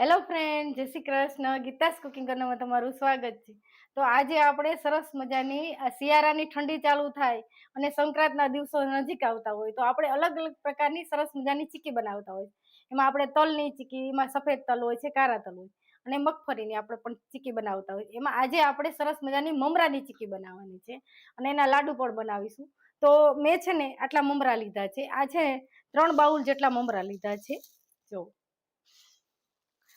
Hello friend જય Shri Krishna. Geeta's cooking તમારું સ્વાગત છે. તો આજે આપણે સરસ મજાની શિયાળાની ઠંડી ચાલુ થાય અને સંક્રાંતના દિવસો નજીક આવતા હોય તો આપણે અલગ અલગ પ્રકારની સરસ મજાની ચીકી બનાવતા હોય એમાં આપણે તલની ચીકી, એમાં સફેદ તલ હોય છે કારા તલ હોય અને મગફળીની આપણે પણ ચીકી બનાવતા હોય એમાં આજે આપણે સરસ મજાની મમરાની ચીકી બનાવવાની છે અને એના લાડુ પણ બનાવીશું. તો મેં છે ને આટલા મમરા લીધા છે. આ છે ત્રણ બાઉલ જેટલા મમરા લીધા છે. જો.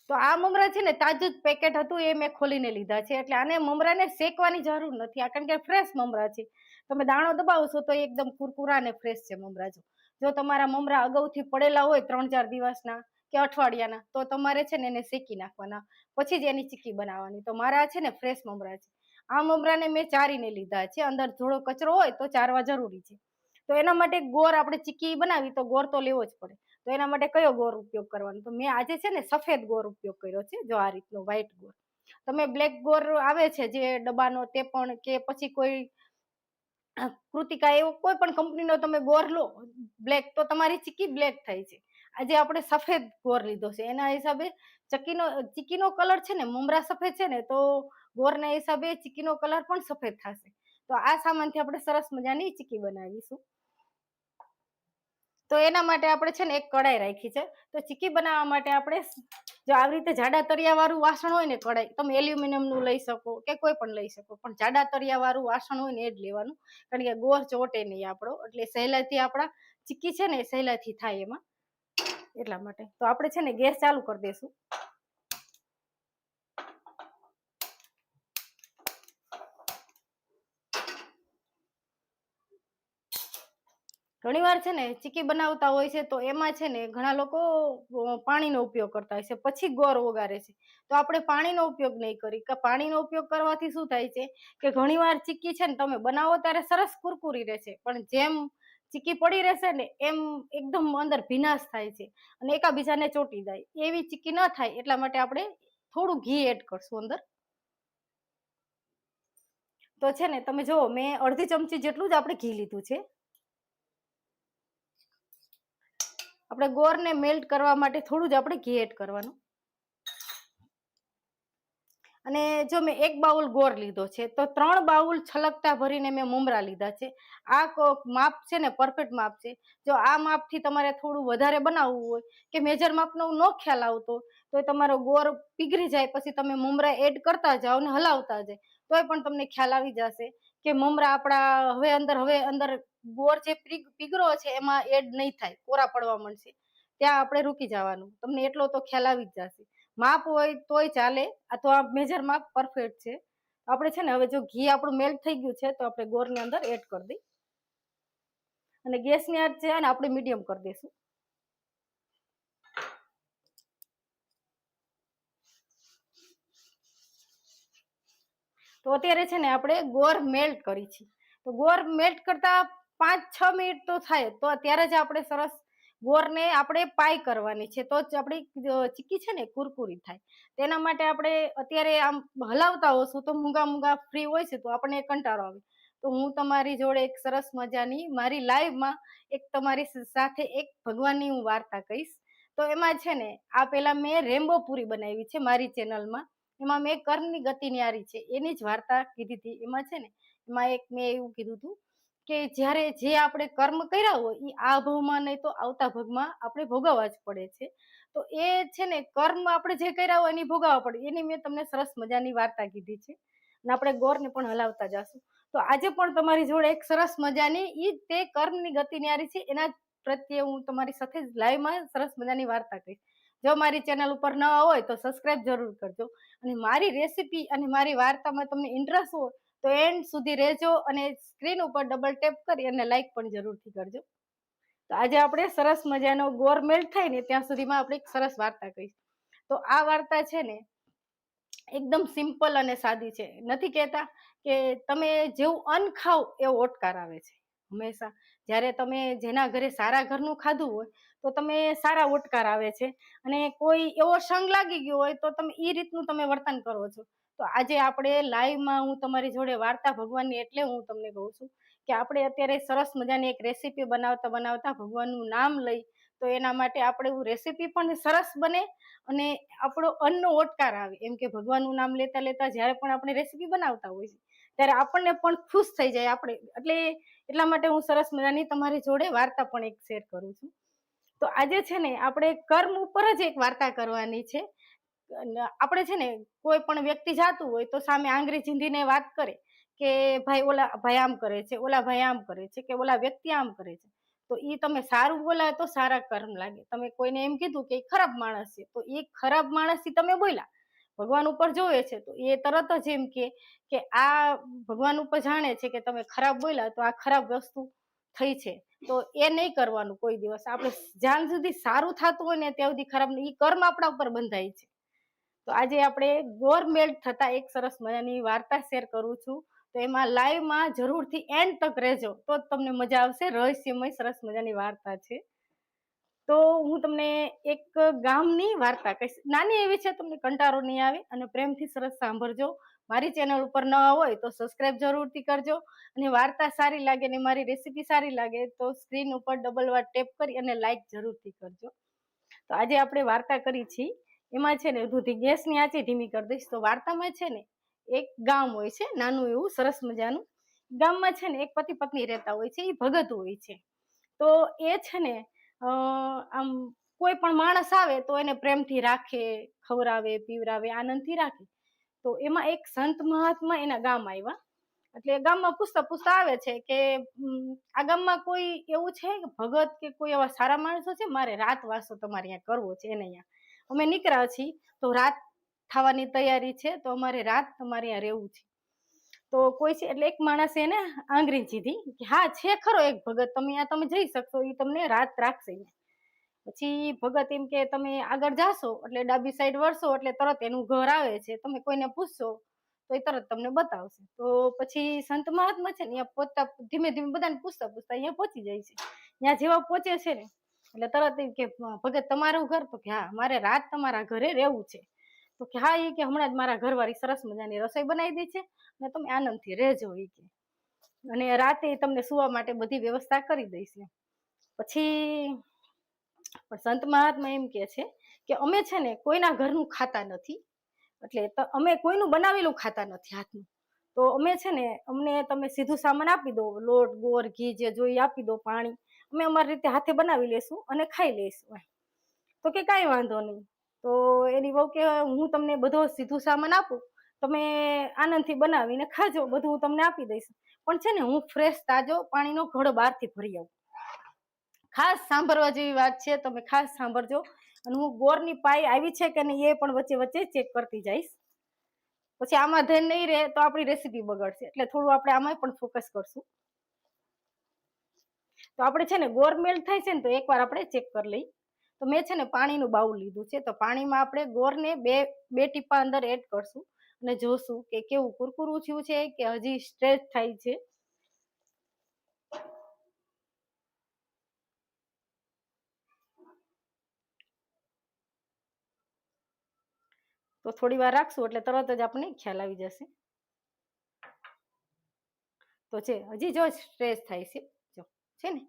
તો આ મમરા છે ને તાજું જ પેકેટ હતું, એ મેં ખોલીને લીધા છે. એટલે આને મમરાને શેકવાની જરૂર નથી. આ કારણ કે ફ્રેશ મમરા છે. તમે દાણો દબાવશો તો એકદમ કુરકુરા અને ફ્રેશ છે મમરા જો. જો તમારા મમરા અગાઉથી પડેલા હોય ત્રણ ચાર દિવસના કે અઠવાડિયાના, તો તમારે છે ને એને શેકી નાખવાના. પછી જ એની ચીકી બનાવવાની. તો મારા છે ને ફ્રેશ મમરા છે. આ મમરાને મેં ચારીને લીધા છે. અંદર થોડો કચરો હોય તો ચારવા જરૂરી છે. તો એના માટે ગોળ આપણે ચીકી બનાવી તો ગોળ તો લેવો જ પડે. તો એના માટે કયો ગોળ ઉપયોગ કરવાનો? તો મેં આજે છે ને સફેદ ગોળ ઉપયોગ કર્યો છે, જો આ રીતનો વ્હાઈટ ગોળ તમે બ્લેક ગોર આવે છે જે ડબ્બાનો તે પણ કે પછી કોઈ કૃતિકા એવો કોઈ પણ કંપનીનો તમે ગોર લો બ્લેક તો તમારી ચીકી બ્લેક થાય છે. આજે આપણે સફેદ ગોર લીધો છે. એના હિસાબે ચકીનો, ચીકીનો કલર છે ને મુમરા સફેદ છે ને, તો ગોરના હિસાબે ચીકીનો કલર પણ સફેદ થશે. તો આ સામાનથી આપણે સરસ મજાની ચીકી બનાવીશું. તો એના માટે આપણે છે ને એક કડાઈ રાખી છે. તો ચીકી બનાવવા માટે આપણે જો આવી રીતે જાડા તરિયા વાળું વાસણ હોય ને કડાઈ તમે એલ્યુમિનિયમનું લઈ શકો કે કોઈ પણ લઈ શકો, પણ જાડા તરિયા વાળું વાસણ હોય ને એ જ લેવાનું. કારણ કે ગોળ ચોટે નહીં આપણો, એટલે સહેલાથી આપણા ચીકી છે ને સહેલાથી થાય એમાં. એટલા માટે. તો આપણે છે ને ગેસ ચાલુ કરી દઈશું ઘણીવાર છે ને ચીકી બનાવતા હોય છે તો એમાં છે ને ઘણા લોકો પાણીનો ઉપયોગ કરતા હોય છે. પછી ગોળ ઓગારે છે. તો આપણે પાણીનો ઉપયોગ નહીં કરી. કે, પાણીનો ઉપયોગ કરવાથી શું થાય છે કે ઘણીવાર ચીકી છે ને તમે બનાવો ત્યારે સરસ કુરકુરી રહેશે. પણ જેમ ચીકી પડી રહેશે ને એમ એકદમ અંદર ભીનાશ થાય છે અને એકાબીજાને ચોટી જાય. એવી ચીકી ન થાય એટલા માટે આપણે થોડું ઘી એડ કરશું અંદર. તો છે ને તમે જુઓ, મેં અડધી ચમચી જેટલું જ આપણે ઘી લીધું છે. આપણે ગોળને મેલ્ટ કરવા માટે થોડું જ આપણે ઘી એડ કરવાનું. અને જો મેં એક બાઉલ ગોળ લીધો છે, તો ત્રણ બાઉલ છલકતા ભરીને મેં મુમરા લીધા છે. આ માપ છે ને પરફેક્ટ માપ છે. જો આ માપથી તમારે થોડું વધારે બનાવવું હોય કે મેજર માપનો ન ખ્યાલ આવતો તો તમારો ગોળ પીગળી જાય, પછી તમે મુમરા એડ કરતા જાઓ ને હલાવતા જાય, તોય પણ તમને ખ્યાલ આવી જશે કે મમરા આપણા હવે અંદર હવે અંદર ગોળ જે પીગરો છે એમાં એડ નહીં થાય, કોરા પડવા માંડશે. ત્યાં આપણે રૂકી જવાનું. તમને એટલો તો ખ્યાલ આવી જ જશે. માપ હોય તોય ચાલે. આ તો મેજર માપ પરફેક્ટ છે. આપણે છે ને, હવે જો ઘી આપણું મેલ્ટ થઈ ગયું છે, તો આપણે ગોળની અંદર એડ કરી દઈ. અને ગેસની આંચ છે ને, આપણે મીડિયમ કરી દઈશું. તો અત્યારે છે ને, આપણે ગોર મેલ્ટ કરી છે. તો ગોળ મેલ્ટ કરતા પાંચ છ મિનિટ તો થાય, તો ત્યારે જ આપણે સરસ ગોરને આપણે પાય કરવાની છે. તો જ આપણી ચીકી છે ને, કુરકુરી થાય. તેના માટે આપણે અત્યારે આમ હલાવતા હોશું તો મૂંગા મૂંગા ફ્રી હોય છે, તો આપણને કંટાળો આવે. તો હું તમારી જોડે એક સરસ મજાની, મારી લાઈવમાં એક તમારી સાથે એક ભગવાનની હું વાર્તા કહીશ. તો એમાં છે ને, આ પહેલાં મેં રેમ્બો પૂરી બનાવી છે મારી ચેનલમાં. એમાં મેં કર્મની ગતિ ન્યારી છે, એની જ વાર્તા કીધી હતી. એમાં છે ને, એમાં એક મેં એવું કીધું હતું કે જ્યારે જે આપણે કર્મ કર્યા હોય એ આ ભવમાં નહીં તો આવતા ભગમાં આપણે ભોગવવા જ પડે છે. તો એ છે ને, કર્મ આપણે જે કર્યા હોય એની ભોગવવા પડે. એની મેં તમને સરસ મજાની વાર્તા કીધી છે. અને આપણે ગોરને પણ હલાવતા જશું. તો આજે પણ તમારી જોડે એક સરસ મજાની એ તે કર્મની ગતિ ન્યારી છે, એના પ્રત્યે હું તમારી સાથે લાઈવમાં સરસ મજાની વાર્તા કહીશ. જો મારી ચેનલ ઉપર ન હોય તો સબસ્ક્રાઇબ જરૂર કરજો. અને મારી રેસીપી અને મારી વાર્તામાં તમને ઇન્ટરેસ્ટ હોય તો એન્ડ સુધી રહેજો અને સ્ક્રીન ઉપર ડબલ ટેપ કરી અને લાઈક પણ જરૂરથી કરજો. તો આજે આપણે સરસ મજાનો ગોર મેલ્ટ થાય ને ત્યાં સુધીમાં આપણે એક સરસ વાર્તા કહીશ. તો આ વાર્તા છે ને એકદમ સિમ્પલ અને સાદી છે. નથી કહેતા કે તમે જેવું અન્ન ખાઓ એવો ઓટકાર આવે છે. હંમેશા જ્યારે તમે જેના ઘરે સારા ઘરનું ખાધું હોય તો તમે સારા ઓટકાર આવે છે. અને કોઈ એવો સંગ લાગી ગયો હોય તો તમે એ રીતનું તમે વર્તન કરો છો. તો આજે આપણે લાઈવમાં હું તમારી જોડે વાર્તા ભગવાનની એટલે હું તમને કહું છું કે આપણે અત્યારે સરસ મજાની એક રેસીપી બનાવતા બનાવતા ભગવાનનું નામ લઈ તો એના માટે આપણે રેસીપી પણ સરસ બને અને આપણો અન્નનો ઓટકાર આવે. એમ કે ભગવાનનું નામ લેતા લેતા જ્યારે પણ આપણે રેસીપી બનાવતા હોય ત્યારે આપણને પણ ખુશ થઈ જાય આપણે. એટલે એટલા માટે હું સરસ મજાની તમારી જોડે વાર્તા પણ એક શેર કરું છું. તો આજે છે ને આપણે કર્મ ઉપર જ એક વાર્તા કરવાની છે. આપણે છે ને કોઈ પણ વ્યક્તિ જાતું હોય તો સામે આંગળી ચીંધીને વાત કરે કે ભાઈ, ઓલા ભાઈ આમ કરે છે, ઓલા ભાઈ આમ કરે છે કે ઓલા વ્યક્તિ આમ કરે છે તો એ તમે સારું બોલાય તો સારા કર્મ લાગે. તમે કોઈને એમ કીધું કે ખરાબ માણસ છે તો એ ખરાબ માણસથી તમે બોલ્યા. ભગવાન ઉપર જોવે છે તો એ તરત જ એમ કે કે આ ભગવાન ઉપર જાણે છે કે તમે ખરાબ બોલ્યા તો આ ખરાબ વસ્તુ થઈ છે. તો એ નહીં કરવાનું કોઈ દિવસ. આપણે જ્યાં સુધી સારું થતું હોય ને ત્યાં સુધી ખરાબ એ કર્મ આપણા ઉપર બંધાય છે. તો આજે આપણે ગોરમેલ્ટ થતા એક સરસ મજાની વાર્તા શેર કરું છું. તો એમાં લાઈવમાં જરૂરથી એન્ડ તક રહેજો, તો જ તમને મજા આવશે. રહસ્યમય, સરસ મજાની વાર્તા છે. તો હું તમને એક ગામની વાર્તા કહીશ. નાની એવી છે, તમને કંટારો નહીં આવે અને પ્રેમથી સરસ સાંભળજો. મારી ચેનલ ઉપર ન હોય તો સબસ્ક્રાઇબ જરૂરથી કરજો. અને વાર્તા સારી લાગે ને મારી રેસીપી સારી લાગે તો સ્ક્રીન ઉપર ડબલ વાર ટેપ કરી અને લાઈક જરૂરથી કરજો. તો આજે આપણે વાર્તા કરી છીએ. એમાં છે ને દૂધી ગેસની આંચે ધીમી કરી દઈશ. તો વાર્તામાં છે ને એક ગામ હોય છે, નાનું એવું, સરસ મજાનું. ગામમાં છે ને એક પતિ પત્ની રહેતા હોય છે એ ભગત હોય છે. તો એ છે ને આમ કોઈ પણ માણસ આવે તો એને પ્રેમથી રાખે ખવરાવે પીવરાવે આનંદથી રાખે. તો એમાં એક સંત મહાત્મા એના ગામ આવ્યા. એટલે ગામમાં પૂછતા પૂછતા આવે છે કે આ ગામમાં કોઈ એવું છે કે ભગત કે કોઈ એવા સારા માણસો છે? મારે રાત વાસો તમારે અહીંયા કરવો છે, એને અહીંયા. અમે નીકળ્યા છીએ, તો રાત થવાની તૈયારી છે, તો અમારે રાત તમારે ત્યાં રહેવું છે. તો કોઈ છે, એટલે એક માણસે એને આંગળી જીધી કે, હા, છે ખરો એક ભગત, તમે આ તમે જઈ શકશો એ તમને રાત રાખશે પછી ભગત એમ કે, તમે આગળ જાશો, એટલે ડાબી સાઈડ વળશો, એટલે તરત એનું ઘર આવે છે, તમે કોઈને પૂછશો, તો એ તરત તમને બતાવશે. તો પછી સંત મહાત્મા છે ને, અહીંયા પોતા ધીમે ધીમે બધાને પૂછતા પૂછતા અહીંયા પહોંચી જાય છે. ત્યાં જેવા પહોંચે છે ને એટલે તરત એ કે ભગત તમારું ઘર? તો કે, હા, મારે રાત તમારા ઘરે રહેવું છે. તો કે, હા એ કે, હમણાં જ મારા ઘરવાળી સરસ મજાની રસોઈ બનાવી દી છે અને તમે આનંદથી રહેજો એ કે. અને રાતે તમને સુવા માટે બધી વ્યવસ્થા કરી દઈશ પછી, પણ સંત મહાત્મા એમ કે છે કે, અમે છે ને કોઈના ઘરનું ખાતા નથી, એટલે અમે કોઈનું બનાવેલું ખાતા નથી હાથનું. તો અમે છે ને, અમને તમે સીધું સામાન આપી દો, લોટ, ગોળ, ઘી જે જોઈએ આપી દો પાણી અમે અમારી રીતે હાથે બનાવી લેશું અને ખાઈ લઈશું તો કે કાંઈ વાંધો નહીં. તો એની બહુ કે હું તમને બધો સીધું સામાન આપું, તમે આનંદથી બનાવીને ખાજો, બધું હું તમને આપી દઈશ. પણ છે ને, હું ફ્રેશ, તાજો પાણીનો ઘડો બહારથી ભરી આવું. ખાસ સાંભળવા જેવી વાત છે, તમે ખાસ સાંભળજો. અને હું ગોરની પાઈ આવી છે કે નહીં એ પણ વચ્ચે વચ્ચે ચેક કરતી જઈશ. પછી આમાં ધ્યાન નહીં રહે તો આપણી રેસીપી બગડશે. એટલે થોડું આપણે આમાં પણ ફોકસ કરશું. તો આપણે છે ને ગોરમેલ થાય છે ને તો એકવાર આપણે ચેક કરી લઈ તો મેં છે ને પાણીનું બાઉલ લીધું છે. તો પાણીમાં આપણે ગોરને બે બે ટીપા અંદર એડ કરશું અને જોશું કે કેવું કુરકુરું થયું છે કે હજી સ્ટ્રેચ થાય છે. તો થોડી વાર રાખશું એટલે તરત જ આપણને ખ્યાલ આવી જશે. તો છે, હજી જો સ્ટ્રેસ થાય છે. છે ને?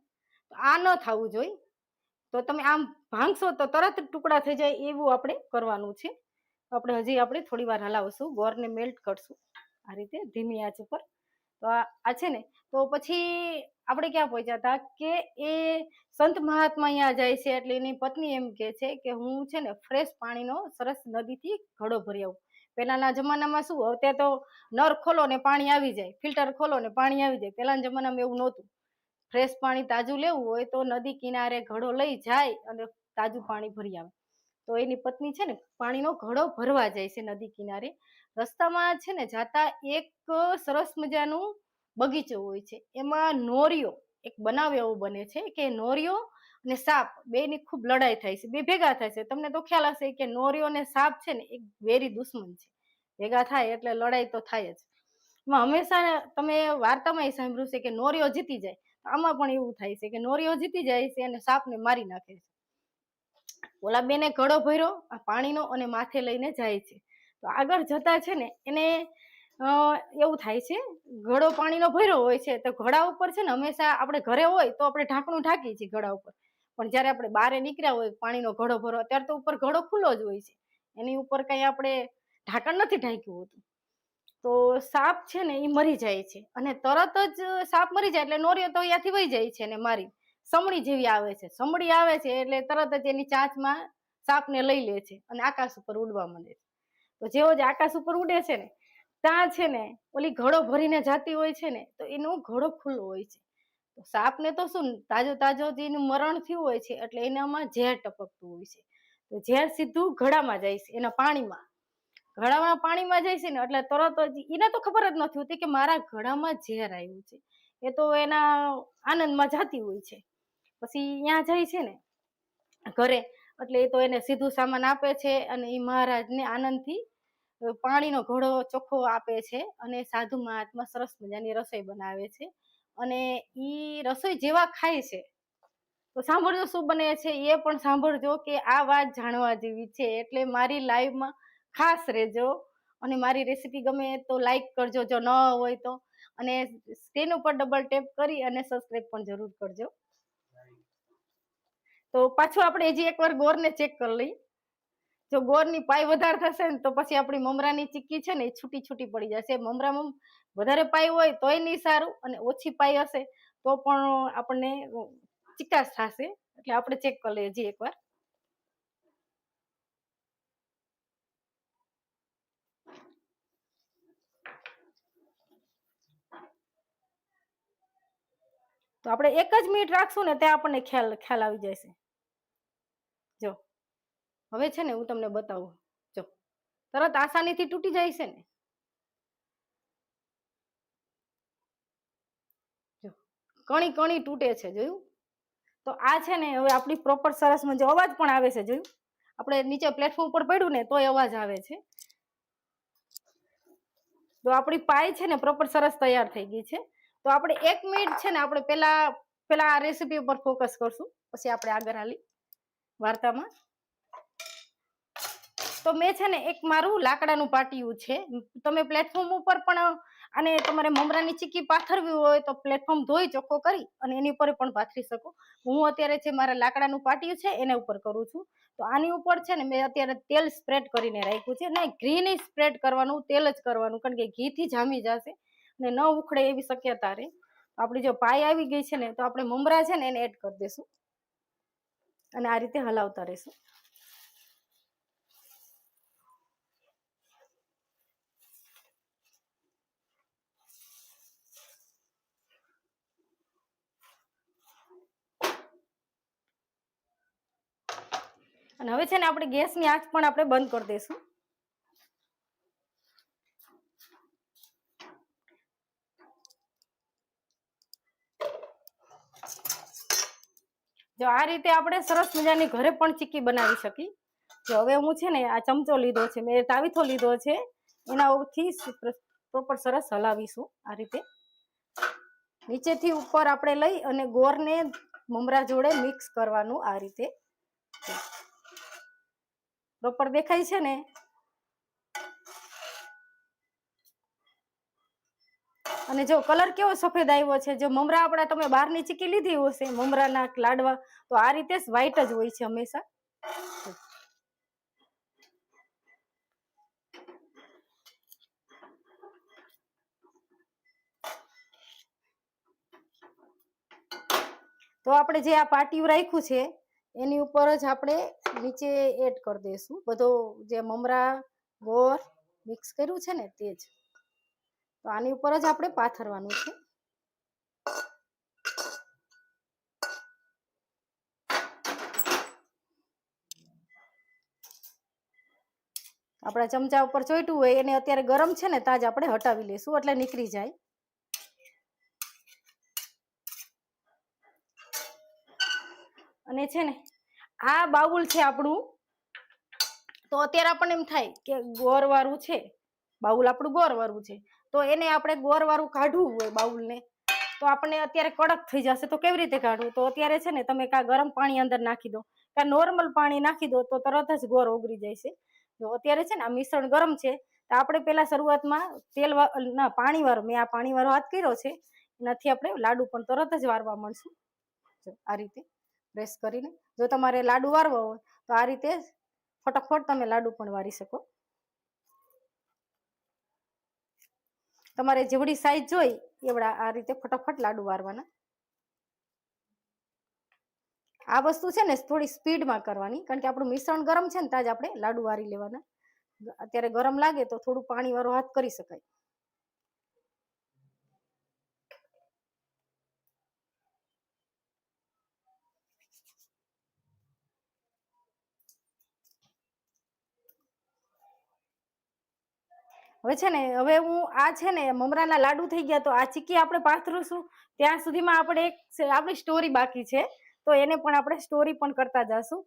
તો આ ન થવું જોઈએ. તો તમે આમ ભાંગશો તો તરત ટુકડા થઈ જાય એવું આપણે કરવાનું છે. આપણે હજી આપણે થોડી વાર હલાવશું, ગોરને મેલ્ટ કરશું આ રીતે ધીમી આંચ ઉપર. તો આ છે ને? તો પછી આપણે ક્યાં પહોંચ્યા હતા કે એ સંત મહાત્મા અહીંયા જાય છે એટલે એની પત્ની એમ કે છે કે હું છે ને ફ્રેશ પાણીનો સરસ નદીથી ઘડો ભરી આવું. પહેલાના જમાનામાં શું અત્યારે તો નળ ખોલો ને પાણી આવી જાય ફિલ્ટર ખોલો ને પાણી આવી જાય. પહેલાના જમાનામાં એવું નહોતું. ફ્રેશ પાણી તાજું લેવું હોય તો નદી કિનારે ઘડો લઈ જાય અને તાજું પાણી ભરી આવે. તો એની પત્ની છે ને પાણીનો ઘડો ભરવા જાય છે નદી કિનારે. રસ્તામાં છે ને જાતા એક સરસ મજાનું બગીચો હોય છે. એમાં નોરિયો એક બનાવ એવો બને છે કે નોરિયો અને સાપ બેની ખૂબ લડાઈ થાય છે. બે ભેગા થાય છે. તમને તો ખ્યાલ હશે કે નોરિયો અને સાપ છે ને એક વેરી દુશ્મન છે. ભેગા થાય એટલે લડાઈ તો થાય જ. એમાં હંમેશા તમે વાર્તામાં એ સાંભળ્યું છે કે નોરિયો જીતી જાય. આમાં પણ એવું થાય છે કે નોરીઓ જીતી જાય છે અને સાપને મારી નાખે છે. ઓલા બેને ઘડો ભર્યો, આ પાણીનો અને માથે લઈને જાય છે. તો આગળ જતા છે ને એને એવું થાય છે ઘડો પાણીનો ભર્યો હોય છે, તો ઘડા ઉપર છે ને હંમેશા આપણે ઘરે હોય તો આપણે ઢાંકણું ઢાંકીએ છીએ ઘડા ઉપર. પણ જ્યારે આપણે બહારે નીકળ્યા હોય, પાણીનો ઘડો ભરો ત્યારે તો ઉપર ઘડો ખુલ્લો જ હોય છે. એની ઉપર કઈ આપણે ઢાંકણ નથી ઢાંક્યું હોતું. તો સાપ છે ને એ મરી જાય છે. અને તરત જ સાપ મરી જાય એટલે નોરિયો તો અહીંયાથી વહી જાય છે ને મારી. સમડી જેવી આવે છે. સમડી આવે છે એટલે તરત જ એની ચાંચમાં સાપને લઈ લે છે અને આકાશ ઉપર ઉડવા માંડે છે. તો જેવો જ આકાશ ઉપર ઉડે છે ને, ત્યાં છે ને ઓલી ઘડો ભરીને જાતી હોય છે ને, તો એનો ઘડો ખુલ્લો હોય છે. તો સાપને તો શું તાજો તાજો જેનું મરણ થયું હોય છે એટલે એનામાં ઝેર ટપકતું હોય છે. તો ઝેર સીધું ઘડામાં જાય છે, એના પાણીમાં. ઘડામાં પાણીમાં જાય છે ને, એટલે તરત જ એને તો ખબર જ નથી હોતી કે મારા ઘડામાં ઝેર આવ્યું છે. એ તો એના આનંદમાં જાતી હોય છે. પછી ત્યાં જાય છે ને ઘરે, એટલે એ તો એને સીધું સામાન આપે છે અને એ મહારાજને આનંદથી પાણીનો ઘડો ચોખ્ખો આપે છે અને સાધુ મહાત્મા સરસ મજાની રસોઈ બનાવે છે. અને એ રસોઈ જેવા ખાય છે. તો સાંભળજો શું બને છે, એ પણ સાંભળજો કે આ વાત જાણવા જેવી છે. એટલે મારી લાઈવમાં ખાસ રહેજો અને મારી રેસીપી ગમે તો લાઈક કરજો, જો ન હોય તો. અને સ્ક્રીન ઉપર ડબલ ટેપ કરી અને સબસ્ક્રાઇબ પણ જરૂર કરજો. તો પાછું આપણે હજી એકવાર ગોરને ચેક કરી લઈ જો ગોરની પાય વધારે થશે ને તો પછી આપણી મમરાની ચીક્કી છે ને એ છૂટી છૂટી પડી જશે. મમરામાં વધારે પાય હોય તોય નહીં સારું અને ઓછી પાય હશે તો પણ આપણને ચિકાસ થશે. એટલે આપણે ચેક કરી લઈએ હજી એકવાર. તો આપણે એક જ મિનિટ રાખશું ને ત્યાં આપણને ખ્યાલ ખ્યાલ આવી જશે. જો, હવે છે ને હું તમને બતાવું. જો, તરત આસાનીથી તૂટી જાય છે ને. જો, કણી કણી તૂટે છે, જોયું? તો આ છે ને હવે આપણી પ્રોપર સરસ મજા અવાજ પણ આવે છે, જોયું? આપણે નીચે પ્લેટફોર્મ ઉપર પડ્યું ને તોય અવાજ આવે છે. તો આપણી પાય છે ને પ્રોપર સરસ તૈયાર થઈ ગઈ છે. તો આપણે એક મિનિટ છે ને આપણે પેલા પેલા આ રેસીપી ઉપર ફોકસ કરશું. પછી આપણે આગળ હાલી વાર્તામાં. તો મેં છે ને એક મારું લાકડાનું પાટિયું છે. તમે પ્લેટફોર્મ ઉપર પણ, અને તમારે મમરાની ચીક્કી પાથરવી હોય તો પ્લેટફોર્મ ધોઈ ચોખ્ખો કરી અને એની ઉપર પણ પાથરી શકો. હું અત્યારે છે મારા લાકડાનું પાટિયું છે એના ઉપર કરું છું. તો આની ઉપર છે ને મેં અત્યારે તેલ સ્પ્રેડ કરીને રાખ્યું છે. ને ઘી નહીં સ્પ્રેડ કરવાનું, તેલ જ કરવાનું, કારણ કે ઘીથી જામી જશે. અને ન ઉખડે એવી શક્યતા રહે આપણી જો પાય આવી ગઈ છે ને, તો આપણે મમરા છે ને એને એડ કરી દઈશું અને આ રીતે હલાવતા રહીશું. અને હવે છે ને આપણે ગેસની આંચ પણ આપણે બંધ કરી દઈશું જો આ રીતે આપણે સરસ મજાની ઘરે પણ ચીક્કી બનાવી શકી. જો હવે હું છે ને આ ચમચો લીધો છે, મેં તાવીથો લીધો છે, એના ઉપરથી પ્રોપર સરસ હલાવીશું આ રીતે. નીચેથી ઉપર આપણે લઈ અને ગોરને મમરા જોડે મિક્સ કરવાનું આ રીતે. પ્રોપર દેખાય છે ને? અને જો કલર કેવો સફેદ આવ્યો છે, જો મમરા આપણા તમે બહારની ચીકી લીધી હશે મમરાના લાડવા, તો આ રીતે જ વ્હાઈટ જ હોય છે હંમેશા. તો આપણે જે આ પાટિયું રાખ્યું છે, એની ઉપર જ આપણે નીચે એડ કરી દઈશું. બધો જે મમરા, ગોળ મિક્સ કર્યું છે ને તે જ. તો આની ઉપર જ આપણે પાથરવાનું છે. આપણા ચમચા ઉપર ચોઈટું હોય, એને અત્યારે ગરમ છે ને તાજ આપણે હટાવી લઈશું, એટલે નીકળી જાય. અને છે ને, આ બાઉલ છે આપણું, તો અત્યારે આપણને એમ થાય કે ગોરવાળું છે. બાઉલ આપણું ગોરવાળું છે. તો એને આપણે ગોરવાળું કાઢવું હોય બાઉલને, તો આપણને અત્યારે કડક થઈ જશે. તો કેવી રીતે કાઢવું? તો અત્યારે છે ને તમે કાં ગરમ પાણી અંદર નાખી દો. કાં નોર્મલ પાણી નાખી દો તો તરત જ ગોર ઓગળી જાય છે. જો અત્યારે છે ને આ મિશ્રણ ગરમ છે, તો આપણે પહેલાં શરૂઆતમાં તેલ ના પાણી મેં આ પાણી વાળો હાથ કર્યો છે. એનાથી આપણે લાડુ પણ તરત જ વારવા મળશું. જો આ રીતે પ્રેસ કરીને જો તમારે લાડુ વારવા હોય, તો આ રીતે ફટાફટ તમે લાડુ પણ વારી શકો. તમારે જેવડી સાઈઝ જોઈ, એવડા આ રીતે ફટાફટ લાડુ વારવાના. આ વસ્તુ છે ને થોડી સ્પીડમાં કરવાની, કારણ કે આપણું મિશ્રણ ગરમ છે ને ત્યાં જ આપણે લાડુ વારી લેવાના. અત્યારે ગરમ લાગે તો થોડું પાણી વાળો હાથ કરી શકાય. હવે છે ને, હવે હું આ છે ને, મમરાના લાડુ થઈ ગયા તો આ ચીકી આપણે પાથરીશું. ત્યાં સુધીમાં આપણે એક આપણી સ્ટોરી બાકી છે. તો એને પણ આપણે સ્ટોરી પણ કરતા જશું.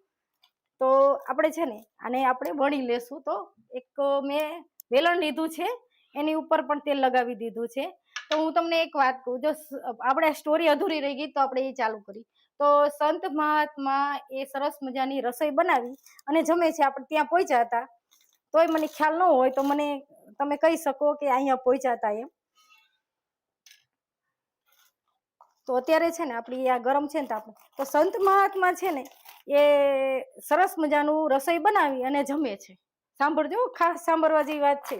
તો આપણે છે ને, આને આપણે વણી લેશું. તો એક મેં વેલણ લીધું છે. એની ઉપર પણ તેલ લગાવી દીધું છે. તો હું તમને એક વાત કહું, જો આપણે સ્ટોરી અધૂરી રહી ગઈ તો આપણે એ ચાલુ કરી. તો સંત મહાત્મા એ સરસ મજાની રસોઈ બનાવી અને જમે છે. આપણે ત્યાં પહોંચ્યા હતા. તોય મને ખ્યાલ ન હોય તો મને તમે કહી શકો કે અહીંયા પહોંચ્યા હતા એમ. તો અત્યારે છે ને આપણી આ ગરમ છે ને તાપમાન. તો સંત મહાત્મા છે ને એ સરસ મજાનું રસોઈ બનાવી અને જમે છે. સાંભળજો, ખાસ સાંભળવા જેવી વાત છે.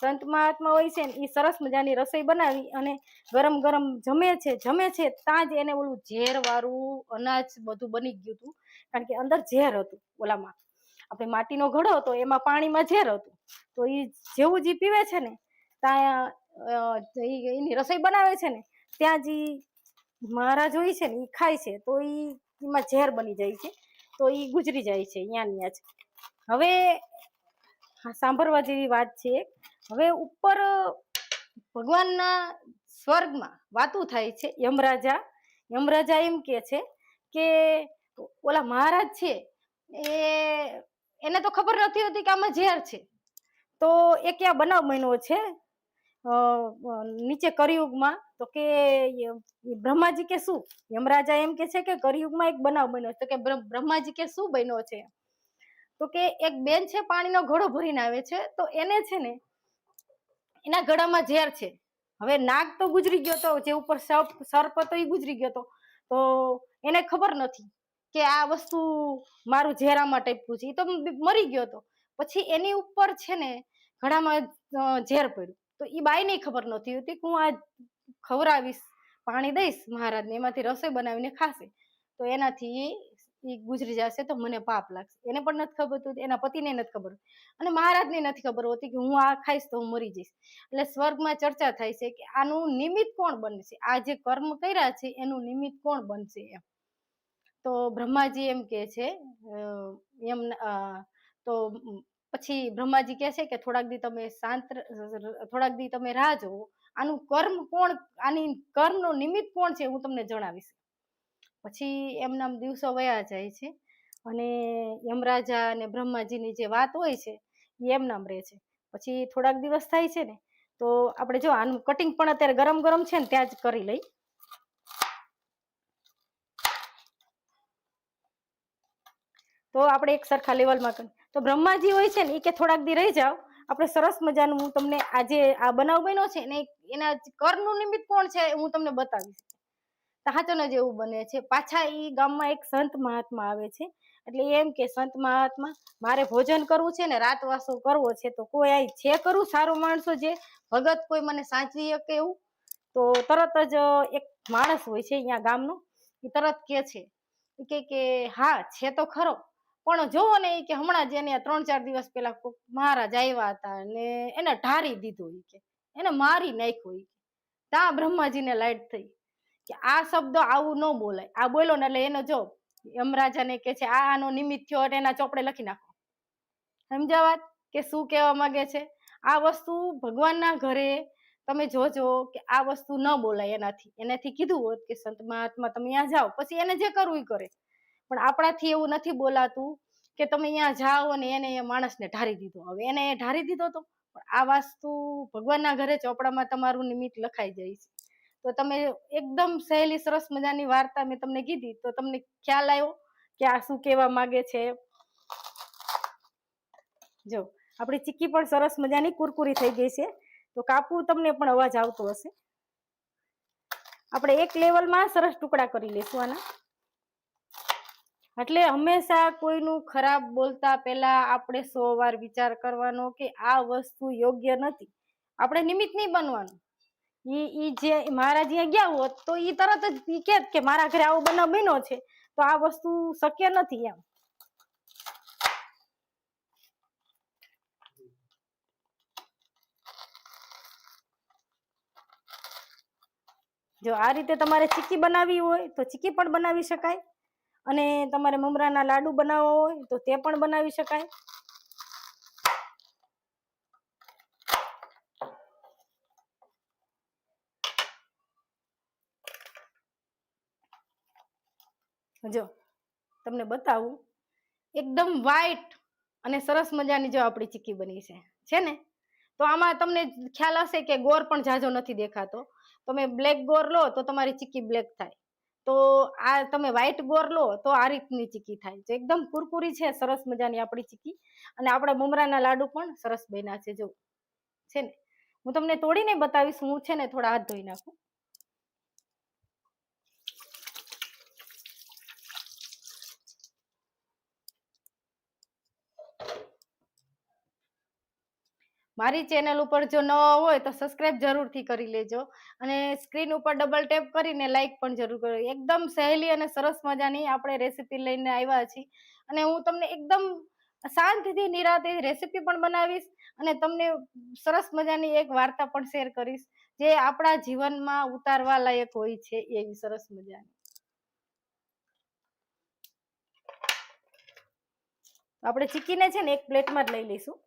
સંત મહાત્મા હોય છે ને એ સરસ મજાની રસોઈ બનાવી અને ગરમ ગરમ જમે છે જમે છે ત્યાં જ એને ઓલું ઝેર વાળું અનાજ બધું બની ગયું હતું. કારણ કે અંદર ઝેર હતું ઓલામાં. આપણે માટીનો ઘડો હતો, એમાં પાણીમાં ઝેર હતું. તો એ જેવું જે પીવે છે ને, ત્યાં એની રસોઈ બનાવે છે ને, ત્યાં જે મહારાજ હોય છે ને એ ખાય છે, તો એમાં ઝેર બની જાય છે. તો એ ગુજરી જાય છે ને ત્યાં જ હવે સાંભળવા જેવી વાત છે હવે ઉપર, ભગવાનના સ્વર્ગમાં વાતું થાય છે, યમરાજા. યમરાજા એમ કે છે કે, ઓલા મહારાજ છે, એ એને તો ખબર નથી હોતી કે આમાં ઝેર છે. તો એ ક્યાં બનાવ બન્યો છે નીચે કરિયુગમાં તો કે બ્રહ્માજી કે શું? યમરાજા એમ કે છે કે કરિયુગમાં એક બનાવ બન્યો તો કે બ્રહ્માજી કે શું બન્યો છે? તો કે એક બેન છે પાણીનો ઘડો ભરીને આવે છે. તો એને છે ને, એના ગળામાં ઝેર છે. હવે નાગ તો ગુજરી ગયો તો જે ઉપર સર્પ સર્પ હતો એ ગુજરી ગયો તો. તો એને ખબર નથી. કે આ વસ્તુ મારું ઝેરામાં આમાં ટપક્યું છે. એ તો મરી ગયો હતો પછી એની ઉપર છે ને ઘડામાં ઝેર પડ્યું. તો એ બાઈને ખબર નથી હોતી કે હું આ ખવડાવીશ, પાણી દઈશ મહારાજને. એમાંથી રસોઈ બનાવીને ખાશે. તો એનાથી એ ગુજરી જશે તો મને પાપ લાગશે. એને પણ નથી ખબર હોતી એના પતિને નથી ખબર. અને મહારાજને નથી ખબર હોતી કે હું આ ખાઈશ તો હું મરી જઈશ. એટલે સ્વર્ગમાં ચર્ચા થાય છે કે આનું નિમિત્ત કોણ બનશે? આ જે કર્મ કર્યા છે એનું નિમિત્ત કોણ બનશે એમ? તો બ્રહ્માજી એમ કે છે એમ તો પછી બ્રહ્માજી કહે છે કે થોડાક દી તમે શાંત થોડાક દી તમે રાહ જોવો આનું કર્મ કોણ, આની કર્મનો નિમિત્ત કોણ છે હું તમને જણાવીશ. પછી એમના દિવસો વયા જાય છે અને યમરાજા અને બ્રહ્માજીની જે વાત હોય છે એ એમનામ રહે છે. પછી થોડાક દિવસ થાય છે ને, તો આપણે જો આનું કટિંગ પણ અત્યારે ગરમ ગરમ છે ને ત્યાં જ કરી લઈ. તો આપણે એક સરખા લેવલમાં કરી તો બ્રહ્માજી હોય છે ને, એ કે થોડાક દી રહી જાઓ. આપણે સરસ મજાનું હું તમને આજે આ બનાવ બન્યો છે ને એના કરનું નિમિત્ત કોણ છે હું તમને બતાવીશ. સાચોને જેવું બને છે. પાછા એ ગામમાં એક સંત મહાત્મા આવે છે. એટલે એમ કે સંત મહાત્મા, મારે ભોજન કરવું છે ને રાતવાસો કરવો છે, તો કોઈ આ છે કરું સારો માણસો જે? ભગત કોઈ મને સાચવી શકે એવું? તો તરત જ એક માણસ હોય છે અહીંયા ગામનો, એ તરત કે છે. કે કે, હા, છે તો ખરો પણ જોવો ને કે હમણાં જ એને ત્રણ ચાર દિવસ પહેલા મહારાજ આવ્યા હતા ને એને ઢારી દીધો એ કે, એને મારી નાખ્યો એ ત્યાં બ્રહ્માજીને લાઈટ થઈ. કે આ શબ્દ આવું ન બોલાય. આ બોલો ને એટલે એનો જો યમરાજાને કે છે, આ આનો નિમિત્ત થયો એટલે એના ચોપડે લખી નાખો. સમજાવાત? વાત કે શું કહેવા માંગે છે? આ વસ્તુ ભગવાનના ઘરે તમે જોજો કે આ વસ્તુ ન બોલાય એનાથી. એનાથી કીધું હોત કે, સંત મહાત્મા, તમે ત્યાં જાઓ. પછી એને જે કરવું કરે. પણ આપણાથી એવું નથી બોલાતું કે તમે અહીંયા જાઓ અને એને એ માણસને ઢારી દીધો. હવે એને એ ઢારી દીધો તો પણ આ વાસ્તુ ભગવાનના ઘરે ચોપડામાં તમારું નિમિત્ત લખાઈ જાય છે. તો તમે એકદમ સહેલી સરસ મજાની વાર્તા મેં તમને કીધી તો તમને ખ્યાલ આવ્યો કે આ શું કહેવા માંગે છે. જો, આપણી ચીક્કી પણ સરસ મજાની કુરકુરી થઈ ગઈ છે. તો કાપવું તમને પણ અવાજ આવતો હશે. આપણે એક લેવલમાં સરસ ટુકડા કરી લઈશું આના. એટલે હંમેશા કોઈનું ખરાબ બોલતા પહેલા આપણે સો વાર વિચાર કરવાનો કે આ વસ્તુ યોગ્ય નથી. આપણે નિમિત્ત નહીં બનવાનું. ઈ ઈ જે, મારા જ્યાં ગયા હોત તો ઈ તરત જ ઈ કહેત કે મારા ઘરે આવો બનાવ બન્યો છે. તો આ વસ્તુ શક્ય નથી એમ. જો આ રીતે તમારે ચીક્કી બનાવવી હોય તો ચીક્કી પણ બનાવી શકાય. અને તમારે મમરાના લાડુ બનાવવા હોય તો તે પણ બનાવી શકાય. જો, તમને બતાવું. એકદમ વ્હાઈટ અને સરસ મજાની જો આપણી ચીક્કી બની છે. છે ને? તો આમાં તમને ખ્યાલ હશે કે ગોર પણ ઝાઝો નથી દેખાતો. તમે બ્લેક ગોર લો તો તમારી ચીક્કી બ્લેક થાય. તો આ તમે વ્હાઈટ ગોર લો, તો આ રીતની ચીકી થાય છે. એકદમ કુરકુરી છે, સરસ મજાની આપણી ચીકી. અને આપણા મમરાના લાડુ પણ સરસ બન્યા છે, જો. છે ને? હું તમને તોડીને બતાવીશ, હું છે ને થોડા હાથ ધોઈ નાખું. મારી ચેનલ ઉપર જો નવા હોય તો સબસ્ક્રાઇબ જરૂરથી કરી લેજો. અને સ્ક્રીન ઉપર ડબલ ટેપ કરીને લાઇક પણ જરૂર કરો. એકદમ સહેલી અને સરસ મજાની આપણે રેસીપી લઈને આવ્યા છીએ. અને હું તમને એકદમ શાંતિથી નિરાતે રેસીપી પણ બનાવીશ અને તમને સરસ મજાની એક વાર્તા પણ શેર કરીશ જે આપણા જીવનમાં ઉતારવા લાયક હોય છે એવી સરસ મજાની. આપણે ચીકીને છે ને એક પ્લેટમાં જ લઈ લઈશું.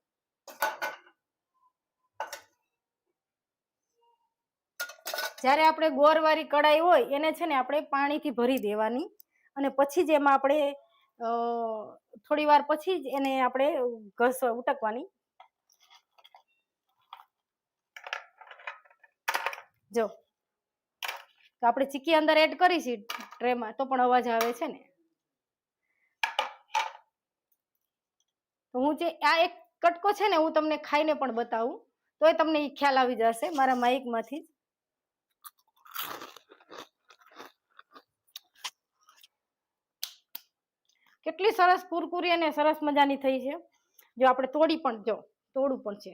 જ્યારે આપણે ગોરવાળી કઢાઈ હોય, એને છે ને આપણે પાણીથી ભરી દેવાની અને પછી જ એમાં આપણે થોડી વાર પછી જ એને આપણે ઘસ ઉટકવાની. જો, તો આપણે ચીકી અંદર એડ કરી છે ટ્રેમાં, તો પણ અવાજ આવે છે ને. તો હું જે, આ એક કટકો છે ને હું તમને ખાઈને પણ બતાવું તો એ તમને ખ્યાલ આવી જશે, મારા માઇકમાંથી જ. કેટલી સરસ કુરકુરી અને સરસ મજાની થઈ છે. જો આપણે તોડી પણ, જો તોડું પણ છે.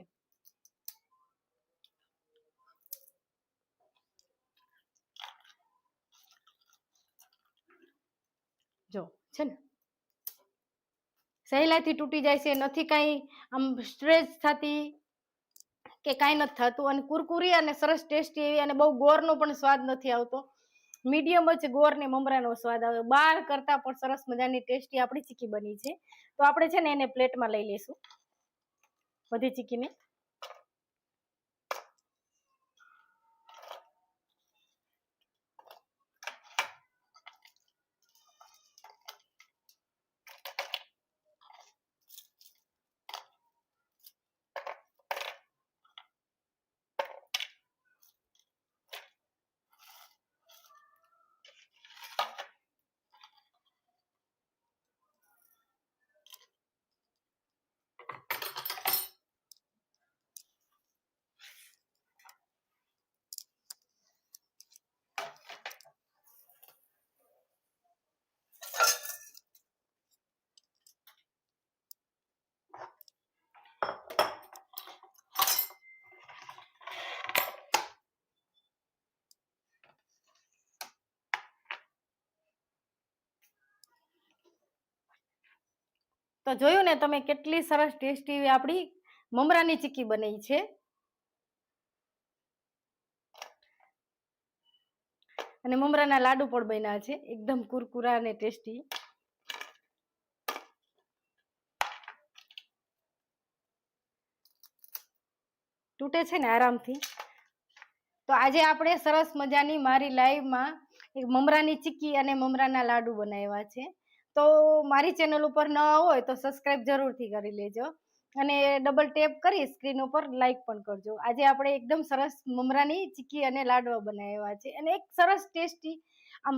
જો, છે ને? સહેલાઈથી તૂટી જાય છે, નથી કાંઈ આમ સ્ટ્રેચ થતી કે કાંઈ નથી થતું. અને કુરકુરી અને સરસ ટેસ્ટી એવી અને બહુ ગોરનો પણ સ્વાદ નથી આવતો. મીડિયમ જ ગોર ને મમરાનો સ્વાદ આવે. બાર કરતા પણ સરસ મજાની ટેસ્ટી આપણી ચીકી બની છે. તો આપણે છે ને એને પ્લેટમાં લઈ લઈશું. બધી ચીકીને. તો જોયું ને તમે કેટલી સરસ ટેસ્ટી આપણી મમરાની ચીકી બની છે. અને મમરાના લાડુ પણ બન્યા છે, એકદમ કુરકુરા અને ટેસ્ટી. તૂટે છે ને આરામથી. તો આજે આપણે સરસ મજાની મારી લાઈવમાં એક મમરાની ચીકી અને મમરાના લાડુ બનાવ્યા છે. તો મારી ચેનલ ઉપર ન હોય તો સબસ્ક્રાઇબ જરૂરથી કરી લેજો. અને ડબલ ટેપ કરી સ્ક્રીન ઉપર લાઈક પણ કરજો. આજે આપણે એકદમ સરસ મમરાની ચીકી અને લાડવા બનાવ્યા છે. અને એક સરસ ટેસ્ટી આમ,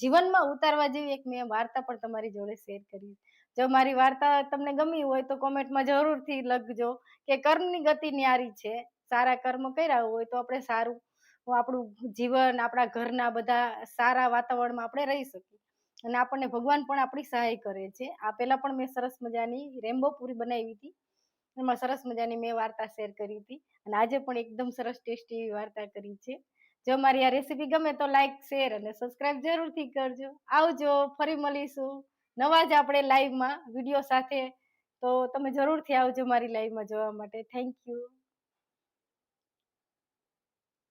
જીવનમાં ઉતારવા જેવી એક મેં વાર્તા પણ તમારી જોડે શેર કરી. જો મારી વાર્તા તમને ગમી હોય તો કોમેન્ટમાં જરૂરથી લખજો કે કર્મની ગતિ ન્યારી છે. સારા કર્મ કર્યા હોય તો આપણે સારું, આપણું જીવન, આપણા ઘરના બધા સારા વાતાવરણમાં આપણે રહી શકીએ. અને આપણને ભગવાન પણ આપણી સહાય કરે છે. આ પહેલાં પણ મેં સરસ મજાની રેમ્બો પૂરી બનાવી હતી. એમાં સરસ મજાની મેં વાર્તા શેર કરી હતી. અને આજે પણ એકદમ સરસ ટેસ્ટી એવી વાર્તા કરી છે. જો મારી આ રેસીપી ગમે તો લાઈક શેર અને સબસ્ક્રાઇબ જરૂરથી કરજો. આવજો, ફરી મળીશું નવા જ આપણે લાઈવમાં વીડિયો સાથે. તો તમે જરૂરથી આવજો મારી લાઈવમાં જોવા માટે. Thank you